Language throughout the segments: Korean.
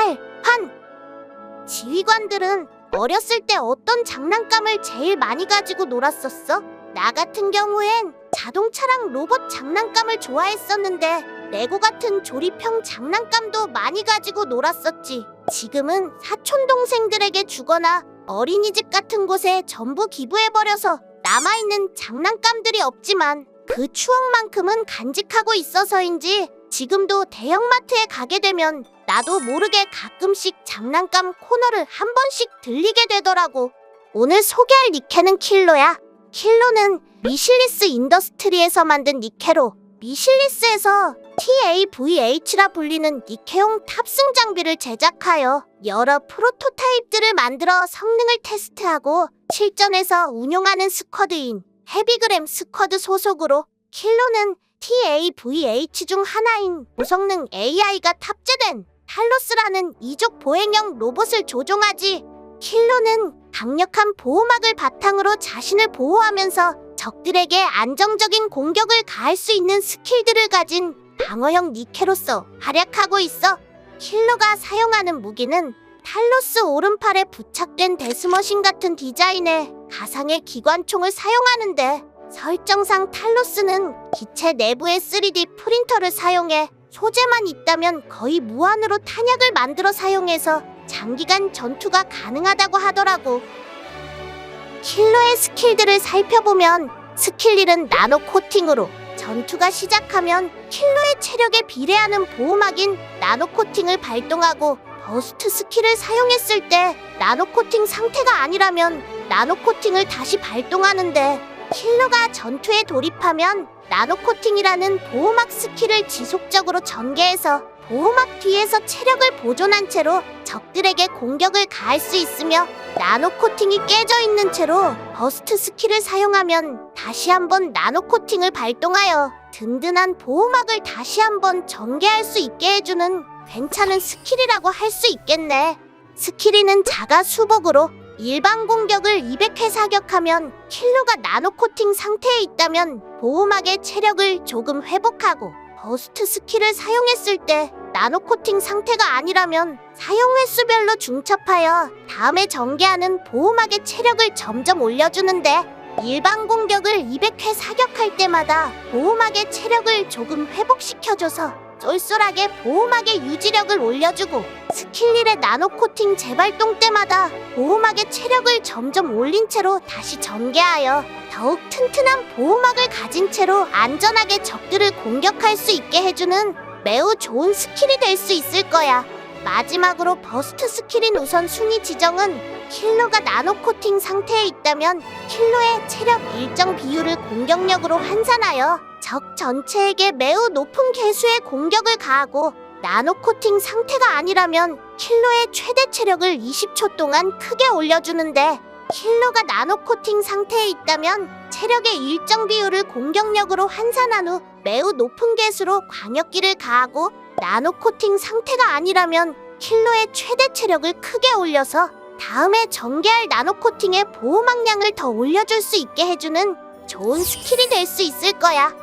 칼, 환. 지휘관들은 어렸을 때 어떤 장난감을 제일 많이 가지고 놀았었어? 나 같은 경우엔 자동차랑 로봇 장난감을 좋아했었는데 레고 같은 조립형 장난감도 많이 가지고 놀았었지. 지금은 사촌 동생들에게 주거나 어린이집 같은 곳에 전부 기부해버려서 남아있는 장난감들이 없지만 그 추억만큼은 간직하고 있어서인지 지금도 대형마트에 가게 되면 나도 모르게 가끔씩 장난감 코너를 한 번씩 들리게 되더라고. 오늘 소개할 니케는 킬로야. 킬로는 미실리스 인더스트리에서 만든 니케로 미실리스에서 TAVH라 불리는 니케용 탑승 장비를 제작하여 여러 프로토타입들을 만들어 성능을 테스트하고 실전에서 운용하는 스쿼드인 헤비그램 스쿼드 소속으로 킬로는 TAVH 중 하나인 고성능 AI가 탑재된 탈로스라는 이족 보행형 로봇을 조종하지 킬로는 강력한 보호막을 바탕으로 자신을 보호하면서 적들에게 안정적인 공격을 가할 수 있는 스킬들을 가진 방어형 니케로서 활약하고 있어. 킬러가 사용하는 무기는 탈로스 오른팔에 부착된 데스머신 같은 디자인의 가상의 기관총을 사용하는데 설정상 탈로스는 기체 내부의 3D 프린터를 사용해 소재만 있다면 거의 무한으로 탄약을 만들어 사용해서 장기간 전투가 가능하다고 하더라고. 킬러의 스킬들을 살펴보면 스킬 1은 나노 코팅으로 전투가 시작하면 킬러의 체력에 비례하는 보호막인 나노 코팅을 발동하고 버스트 스킬을 사용했을 때 나노 코팅 상태가 아니라면 나노 코팅을 다시 발동하는데 킬러가 전투에 돌입하면 나노 코팅이라는 보호막 스킬을 지속적으로 전개해서 보호막 뒤에서 체력을 보존한 채로 적들에게 공격을 가할 수 있으며 나노 코팅이 깨져 있는 채로 버스트 스킬을 사용하면 다시 한번 나노 코팅을 발동하여 든든한 보호막을 다시 한번 전개할 수 있게 해주는 괜찮은 스킬이라고 할 수 있겠네. 스킬이는 자가 수복으로 일반 공격을 200회 사격하면 킬로가 나노 코팅 상태에 있다면 보호막의 체력을 조금 회복하고 버스트 스킬을 사용했을 때 나노 코팅 상태가 아니라면 사용 횟수별로 중첩하여 다음에 전개하는 보호막의 체력을 점점 올려주는데 일반 공격을 200회 사격할 때마다 보호막의 체력을 조금 회복시켜줘서 쏠쏠하게 보호막의 유지력을 올려주고 스킬 1의 나노 코팅 재발동 때마다 보호막의 체력을 점점 올린 채로 다시 전개하여 더욱 튼튼한 보호막을 가진 채로 안전하게 적들을 공격할 수 있게 해주는 매우 좋은 스킬이 될 수 있을 거야. 마지막으로 버스트 스킬인 우선 순위 지정은 킬러가 나노 코팅 상태에 있다면 킬러의 체력 일정 비율을 공격력으로 환산하여 적 전체에게 매우 높은 개수의 공격을 가하고 나노 코팅 상태가 아니라면 킬러의 최대 체력을 20초 동안 크게 올려주는데 킬러가 나노 코팅 상태에 있다면 체력의 일정 비율을 공격력으로 환산한 후 매우 높은 개수로 광역기를 가하고 나노 코팅 상태가 아니라면 킬러의 최대 체력을 크게 올려서 다음에 전개할 나노 코팅의 보호막량을 더 올려줄 수 있게 해주는 좋은 스킬이 될 수 있을 거야.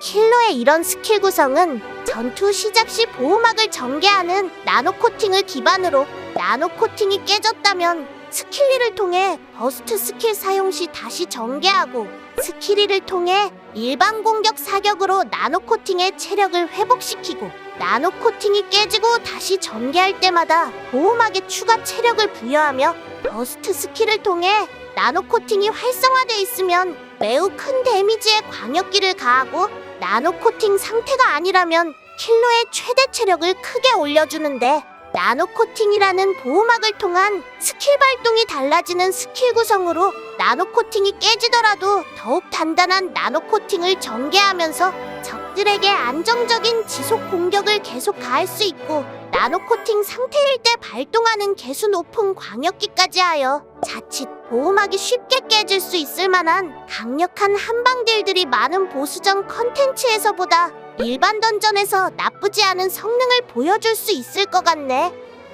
킬러의 이런 스킬 구성은 전투 시작 시 보호막을 전개하는 나노 코팅을 기반으로 나노 코팅이 깨졌다면 스킬 1을 통해 버스트 스킬 사용 시 다시 전개하고 스킬 1을 통해 일반 공격 사격으로 나노 코팅의 체력을 회복시키고 나노 코팅이 깨지고 다시 전개할 때마다 보호막에 추가 체력을 부여하며 버스트 스킬을 통해 나노 코팅이 활성화돼 있으면 매우 큰 데미지의 광역기를 가하고 나노 코팅 상태가 아니라면 킬러의 최대 체력을 크게 올려주는데 나노 코팅이라는 보호막을 통한 스킬 발동이 달라지는 스킬 구성으로 나노 코팅이 깨지더라도 더욱 단단한 나노 코팅을 전개하면서 적들에게 안정적인 지속 공격을 계속 가할 수 있고 나노 코팅 상태일 때 발동하는 개수 높은 광역기까지 하여 자칫 보호막이 쉽게 깨질 수 있을 만한 강력한 한방딜들이 많은 보스전 컨텐츠에서보다 일반 던전에서 나쁘지 않은 성능을 보여줄 수 있을 것 같네.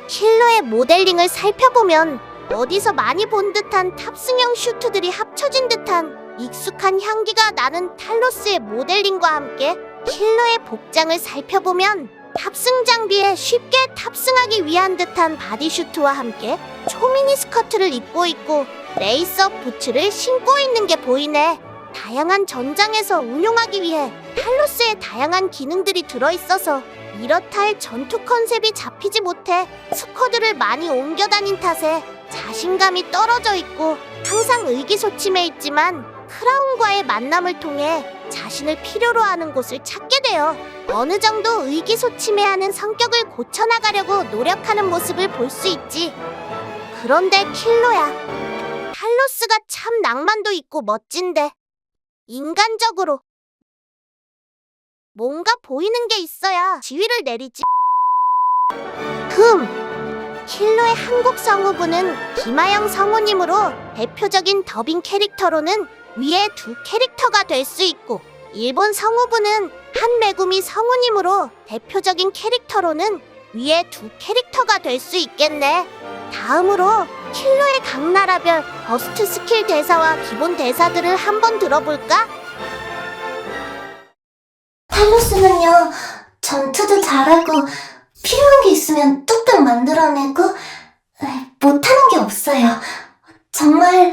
킬러의 모델링을 살펴보면 어디서 많이 본 듯한 탑승형 슈트들이 합쳐진 듯한 익숙한 향기가 나는 탈로스의 모델링과 함께 킬러의 복장을 살펴보면 탑승 장비에 쉽게 탑승하기 위한 듯한 바디슈트와 함께 초미니 스커트를 입고 있고 레이서 부츠를 신고 있는 게 보이네. 다양한 전장에서 운용하기 위해 탈로스의 다양한 기능들이 들어있어서 이렇다 할 전투 컨셉이 잡히지 못해 스쿼드를 많이 옮겨 다닌 탓에 자신감이 떨어져 있고 항상 의기소침해 있지만 크라운과의 만남을 통해 자신을 필요로 하는 곳을 찾게 되어 어느 정도 의기소침해하는 성격을 고쳐나가려고 노력하는 모습을 볼 수 있지. 그런데 킬로야. 탈로스가 참 낭만도 있고 멋진데 인간적으로 뭔가 보이는 게 있어야 지위를 내리지. 흠. 킬로의 한국 성우분은 김하영 성우님으로 대표적인 더빙 캐릭터로는 위에 두 캐릭터가 될 수 있고 일본 성우분은 한매구미 성우님으로 대표적인 캐릭터로는 위에 두 캐릭터가 될 수 있겠네. 다음으로 킬로의 각 나라별 버스트 스킬 대사와 기본 대사들을 한번 들어볼까? 탈로스는요, 전투도 잘하고, 필요한 게 있으면 뚝딱 만들어내고, 에, 못하는 게 없어요. 정말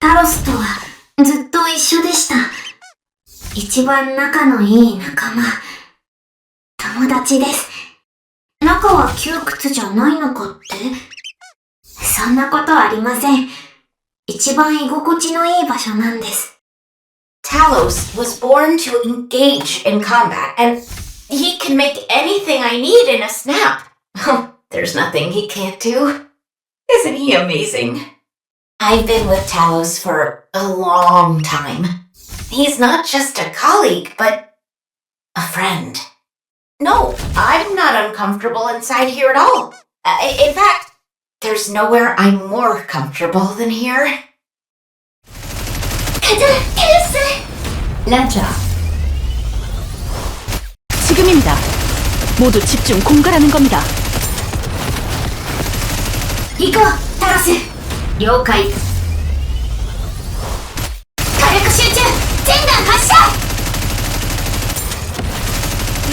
タロスとはずっと一緒でした。一番仲のいい仲間。友達です。仲は窮屈じゃないのかってそんなことありません。一番居心地のいい場所なんです。Talos was born to engage in combat, and he can make anything I need in a snap. There's nothing he can't do. Isn't he amazing? I've been with Talos for a long time. He's not just a colleague, but a friend. No, I'm not uncomfortable inside here at all. Uh, in fact, there's nowhere I'm more comfortable than here. 란차. 지금입니다. 모두 집중 공갈하는 겁니다. 이거, 타로스. 了解火力集中全弾発射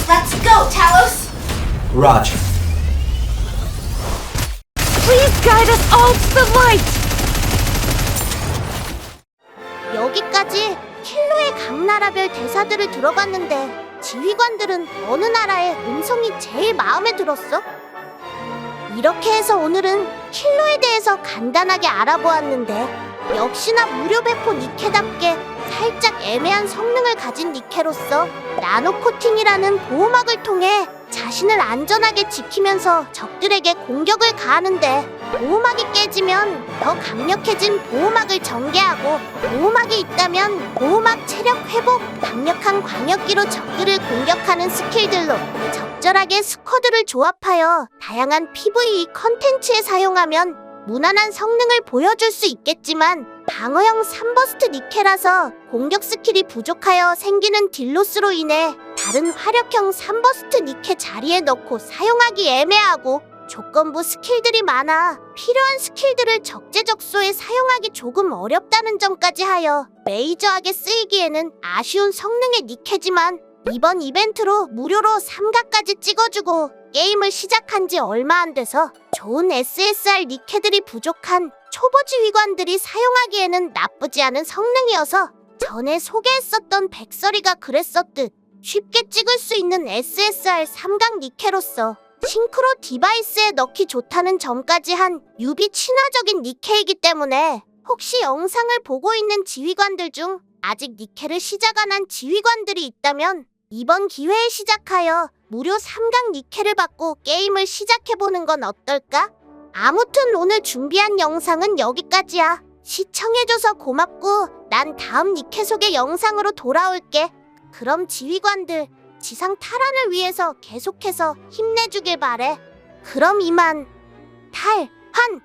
Let's go, Talos! Roger. Please guide us all to the light! 여기까지 킬로의 각 나라별 대사들을 들어봤는데 지휘관들은 어느 나라의 음성이 제일 마음에 들었어? 이렇게 해서 오늘은 킬로에 대해서 간단하게 알아보았는데 역시나 무료 배포 니케답게 살짝 애매한 성능을 가진 니케로서 나노 코팅이라는 보호막을 통해 자신을 안전하게 지키면서 적들에게 공격을 가하는데 보호막이 깨지면 더 강력해진 보호막을 전개하고 보호막이 있다면 보호막 체력 회복, 강력한 광역기로 적들을 공격하는 스킬들로 적절하게 스쿼드를 조합하여 다양한 PVE 컨텐츠에 사용하면 무난한 성능을 보여줄 수 있겠지만 방어형 3버스트 니케라서 공격 스킬이 부족하여 생기는 딜로스로 인해 다른 화력형 3버스트 니케 자리에 넣고 사용하기 애매하고 조건부 스킬들이 많아 필요한 스킬들을 적재적소에 사용하기 조금 어렵다는 점까지 하여 메이저하게 쓰이기에는 아쉬운 성능의 니케지만 이번 이벤트로 무료로 3가까지 찍어주고 게임을 시작한 지 얼마 안 돼서 좋은 SSR 니케들이 부족한 초보 지휘관들이 사용하기에는 나쁘지 않은 성능이어서 전에 소개했었던 백설이가 그랬었듯 쉽게 찍을 수 있는 SSR 3각 니케로서 싱크로 디바이스에 넣기 좋다는 점까지 한 유비 친화적인 니케이기 때문에 혹시 영상을 보고 있는 지휘관들 중 아직 니케를 시작 안 한 지휘관들이 있다면 이번 기회에 시작하여 무료 3강 니케를 받고 게임을 시작해보는 건 어떨까? 아무튼 오늘 준비한 영상은 여기까지야. 시청해줘서 고맙고 난 다음 니케 소개 영상으로 돌아올게. 그럼 지휘관들 지상 탈환을 위해서 계속해서 힘내주길 바래. 그럼 이만 탈환.